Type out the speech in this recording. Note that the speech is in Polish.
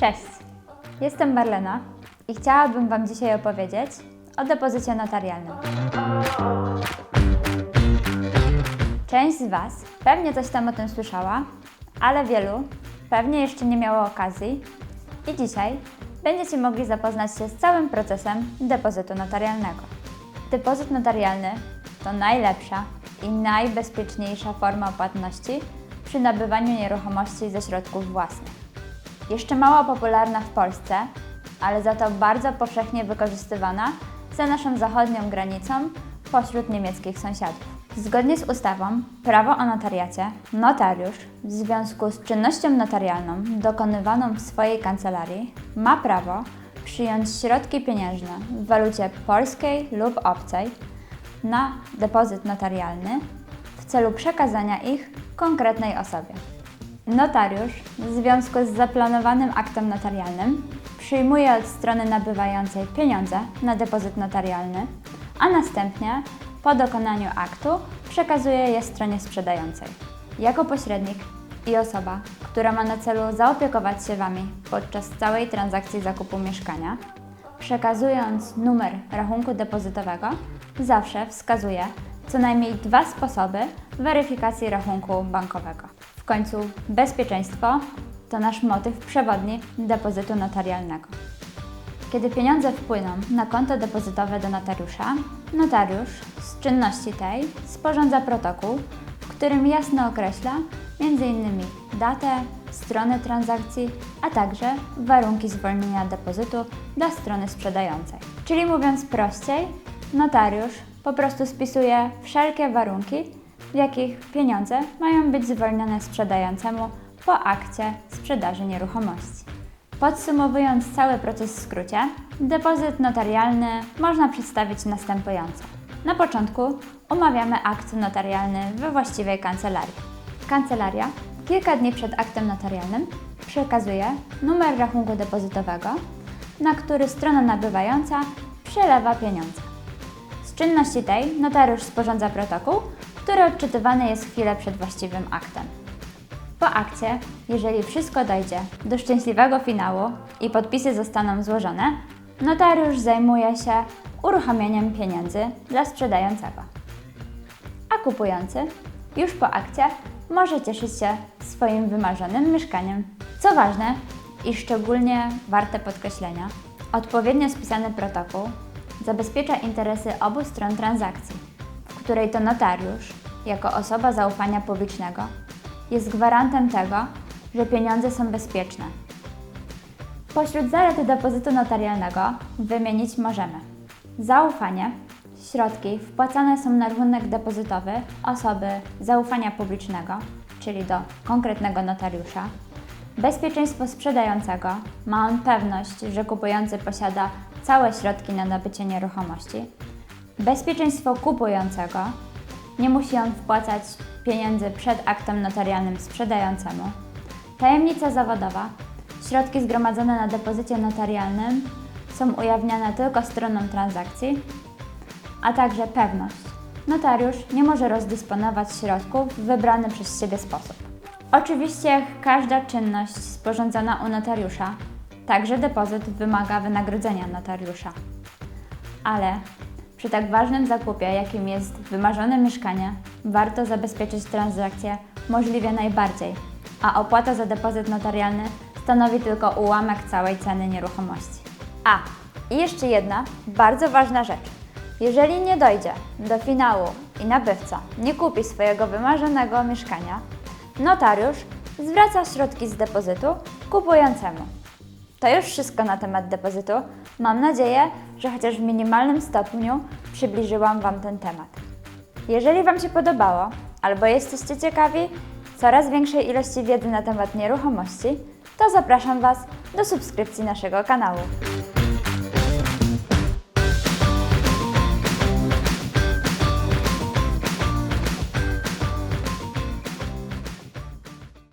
Cześć, jestem Marlena i chciałabym Wam dzisiaj opowiedzieć o depozycie notarialnym. Część z Was pewnie coś tam o tym słyszała, ale wielu pewnie jeszcze nie miało okazji i dzisiaj będziecie mogli zapoznać się z całym procesem depozytu notarialnego. Depozyt notarialny to najlepsza i najbezpieczniejsza forma płatności przy nabywaniu nieruchomości ze środków własnych. Jeszcze mało popularna w Polsce, ale za to bardzo powszechnie wykorzystywana za naszą zachodnią granicą pośród niemieckich sąsiadów. Zgodnie z ustawą Prawo o notariacie, notariusz w związku z czynnością notarialną dokonywaną w swojej kancelarii ma prawo przyjąć środki pieniężne w walucie polskiej lub obcej na depozyt notarialny w celu przekazania ich konkretnej osobie. Notariusz w związku z zaplanowanym aktem notarialnym przyjmuje od strony nabywającej pieniądze na depozyt notarialny, a następnie po dokonaniu aktu przekazuje je stronie sprzedającej. Jako pośrednik i osoba, która ma na celu zaopiekować się Wami podczas całej transakcji zakupu mieszkania, przekazując numer rachunku depozytowego, zawsze wskazuje co najmniej dwa sposoby weryfikacji rachunku bankowego. Końcu bezpieczeństwo to nasz motyw przewodni depozytu notarialnego. Kiedy pieniądze wpłyną na konto depozytowe do notariusza, notariusz z czynności tej sporządza protokół, w którym jasno określa m.in. datę, stronę transakcji, a także warunki zwolnienia depozytu dla strony sprzedającej. Czyli mówiąc prościej, notariusz po prostu spisuje wszelkie warunki, jakich pieniądze mają być zwolnione sprzedającemu po akcie sprzedaży nieruchomości. Podsumowując cały proces w skrócie, depozyt notarialny można przedstawić następująco. Na początku umawiamy akt notarialny we właściwej kancelarii. Kancelaria kilka dni przed aktem notarialnym przekazuje numer rachunku depozytowego, na który strona nabywająca przelewa pieniądze. Z czynności tej notariusz sporządza protokół, który odczytywany jest chwilę przed właściwym aktem. Po akcie, jeżeli wszystko dojdzie do szczęśliwego finału i podpisy zostaną złożone, notariusz zajmuje się uruchamianiem pieniędzy dla sprzedającego. A kupujący już po akcie może cieszyć się swoim wymarzonym mieszkaniem. Co ważne i szczególnie warte podkreślenia, odpowiednio spisany protokół zabezpiecza interesy obu stron transakcji, której to notariusz, jako osoba zaufania publicznego, jest gwarantem tego, że pieniądze są bezpieczne. Pośród zalet depozytu notarialnego wymienić możemy zaufanie. Środki wpłacane są na rachunek depozytowy osoby zaufania publicznego, czyli do konkretnego notariusza. Bezpieczeństwo sprzedającego. Ma on pewność, że kupujący posiada całe środki na nabycie nieruchomości. Bezpieczeństwo kupującego. Nie musi on wpłacać pieniędzy przed aktem notarialnym sprzedającemu. Tajemnica zawodowa. Środki zgromadzone na depozycie notarialnym są ujawniane tylko stronom transakcji, a także pewność. Notariusz nie może rozdysponować środków w wybrany przez siebie sposób. Oczywiście każda czynność sporządzona u notariusza, także depozyt wymaga wynagrodzenia notariusza. Ale przy tak ważnym zakupie, jakim jest wymarzone mieszkanie, warto zabezpieczyć transakcję możliwie najbardziej, a opłata za depozyt notarialny stanowi tylko ułamek całej ceny nieruchomości. A, i jeszcze jedna bardzo ważna rzecz. Jeżeli nie dojdzie do finału i nabywca nie kupi swojego wymarzonego mieszkania, notariusz zwraca środki z depozytu kupującemu. To już wszystko na temat depozytu. Mam nadzieję, że chociaż w minimalnym stopniu przybliżyłam Wam ten temat. Jeżeli Wam się podobało, albo jesteście ciekawi coraz większej ilości wiedzy na temat nieruchomości, to zapraszam Was do subskrypcji naszego kanału.